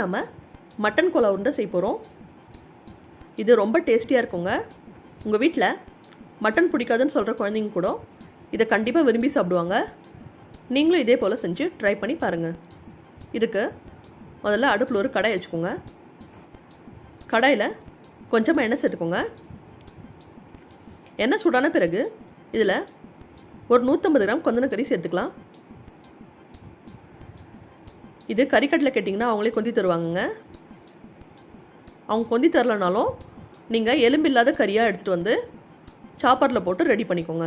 நம்ம mutton Cola உருண்டை செய்ய போகிறோம் இது ரொம்ப டேஸ்டியாக இருக்குங்க. உங்கள் வீட்டில் மட்டன் பிடிக்காதுன்னு சொல்கிற குழந்தைங்க கூட இதை கண்டிப்பாக விரும்பி சாப்பிடுவாங்க. நீங்களும் இதே போல் செஞ்சு ட்ரை பண்ணி பாருங்கள் இதுக்கு முதல்ல அடுப்பில் ஒரு கடாய் வச்சுக்கோங்க. கடாயில் கொஞ்சமாக எண்ணெய் சேர்த்துக்கோங்க. எண்ணெய் சூடான பிறகு இதில் ஒரு நூற்றம்பது கிராம் கொந்தனக்கறி சேர்த்துக்கலாம். இது கறிக்கட்டில் கேட்டிங்கன்னா அவங்களே கொந்தி தருவாங்கங்க. அவங்க கொந்தி தரலனாலும் நீங்கள் எலும்பில்லாத கறியாக எடுத்துகிட்டு வந்து சாப்பரில் போட்டு ரெடி பண்ணிக்கோங்க.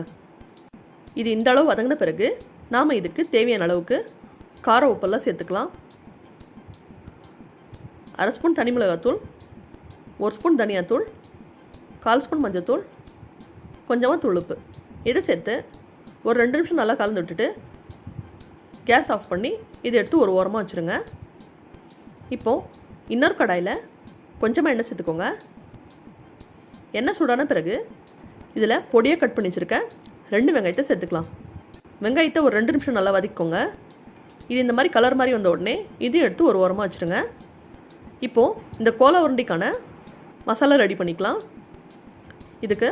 இது இந்த அளவு வதங்கின பிறகு நாம் இதுக்கு தேவையான அளவுக்கு கார உப்பெல்லாம் சேர்த்துக்கலாம். அரை ஸ்பூன் தனி மிளகாத்தூள் ஒரு ஸ்பூன் தனியாத்தூள் கால் ஸ்பூன் மஞ்சத்தூள் கொஞ்சமாக துளுப்பு. இதை சேர்த்து ஒரு ரெண்டு நிமிஷம் நல்லா கலந்து விட்டுட்டு கேஸ் ஆஃப் பண்ணி இதை எடுத்து ஒரு ஓரமாக வச்சுருங்க. இப்போது இன்னொரு கடாயில் கொஞ்சமாக எண்ணெய் சேர்த்துக்கோங்க. எண்ணெய் சூடான பிறகு இதில் பொடியை கட் பண்ணி வச்சுருக்கேன். ரெண்டு வெங்காயத்தை சேர்த்துக்கலாம். வெங்காயத்தை ஒரு ரெண்டு நிமிஷம் நல்லா வதக்கிக்கோங்க. இது இந்த மாதிரி கலர் மாதிரி வந்த உடனே இதையும் எடுத்து ஒரு ஓரமாக வச்சுருங்க. இப்போது இந்த கோல உருண்டிக்கான மசாலா ரெடி பண்ணிக்கலாம். இதுக்கு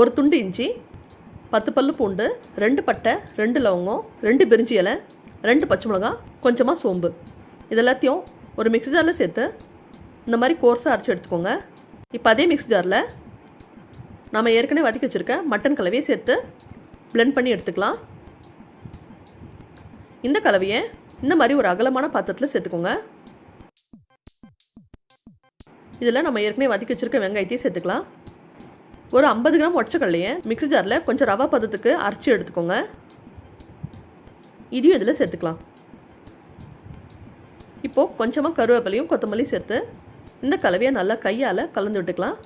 ஒரு துண்டு இஞ்சி பத்து பல்லு பூண்டு ரெண்டு பட்டை ரெண்டு லவங்கம் ரெண்டு பிரிஞ்சி இலை ரெண்டு பச்சை மிளகாய் கொஞ்சமாக சோம்பு. இது எல்லாத்தையும் ஒரு மிக்ஸி ஜாரில் சேர்த்து இந்த மாதிரி கோர்ஸாக அரைச்சி எடுத்துக்கோங்க. இப்போ அதே மிக்ஸி ஜாரில் நம்ம ஏற்கனவே வதக்கி வச்சுருக்க மட்டன் கலவையை சேர்த்து பிளெண்ட் பண்ணி எடுத்துக்கலாம். இந்த கலவையை இந்த மாதிரி ஒரு அகலமான பாத்திரத்தில் சேர்த்துக்கோங்க. இதில் நம்ம ஏற்கனவே வதக்கி வச்சுருக்க வெங்காயத்தையும் சேர்த்துக்கலாம். ஒரு ஐம்பது கிராம் உடச்சக்கடலையை மிக்ஸி ஜாரில் கொஞ்சம் ரவா பதத்துக்கு அரைச்சி எடுத்துக்கோங்க. இதையும் இதில் சேர்த்துக்கலாம். இப்போது கொஞ்சமாக கருவேப்பிலையும் கொத்தமல்லியும் சேர்த்து இந்த கலவையை நல்லா கையால் கலந்து விட்டுக்கலாம்.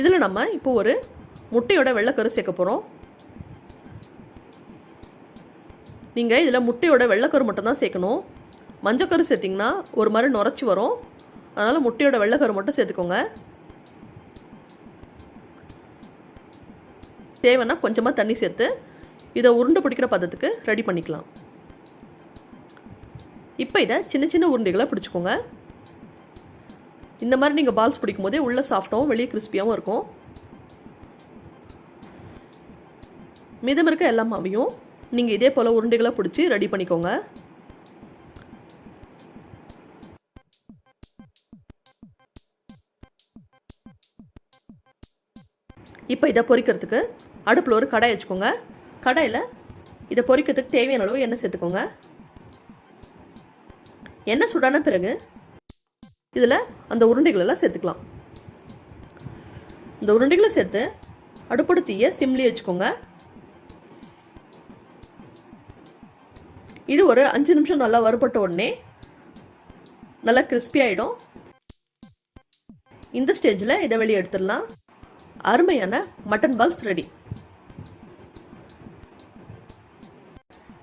இதில் நம்ம இப்போ ஒரு முட்டையோட வெள்ளைக்கரு சேர்க்க போகிறோம் நீங்கள் இதில் முட்டையோட வெள்ளைக்கரு மட்டும் தான் சேர்க்கணும். மஞ்சக்கரு சேர்த்திங்கன்னா ஒரு மாதிரி நுரைச்சி வரும். அதனால் முட்டையோட வெள்ளைக்கரு மட்டும் சேர்த்துக்கோங்க. தேவைன்னா கொஞ்சமாக தண்ணி சேர்த்து இதை உருண்டை பிடிக்கிற பதத்துக்கு ரெடி பண்ணிக்கலாம். இப்போ இதை சின்ன சின்ன உருண்டைகளை பிடிச்சிக்கோங்க. இந்த மாதிரி நீங்கள் பால்ஸ் பிடிக்கும் போதே உள்ளே சாஃப்டாகவும் வெளியே கிறிஸ்பியாகவும் இருக்கும். மிதம் இருக்க எல்லா மாவையும் நீங்கள் இதே போல் உருண்டைகளை பிடிச்சி ரெடி பண்ணிக்கோங்க. இப்போ இதை பொரிக்கிறதுக்கு அடுப்பில் ஒரு கடாய் வச்சுக்கோங்க. கடாயில் இதை பொரிக்கிறதுக்கு தேவையான அளவு எண்ணெய் சேர்த்துக்கோங்க. எண்ணெய் சுடான பிறகு இதில் அந்த உருண்டைகளெல்லாம் சேர்த்துக்கலாம். இந்த உருண்டைகளை சேர்த்து அடுப்போட தீயை சிம்லி வச்சுக்கோங்க. இது ஒரு அஞ்சு நிமிஷம் நல்லா வறுபட்ட உடனே நல்லா கிறிஸ்பி ஆகிடும் இந்த ஸ்டேஜில் இதை வெளியே எடுத்துடலாம். அருமையான மட்டன் பால்ஸ் ரெடி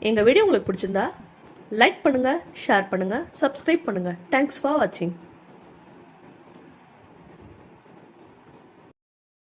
எங்கள் வீடியோ உங்களுக்கு பிடிச்சிருந்தா லைக் பண்ணுங்கள் ஷேர் பண்ணுங்கள் சப்ஸ்கிரைப் பண்ணுங்கள் தேங்க்ஸ் ஃபார் வாட்சிங்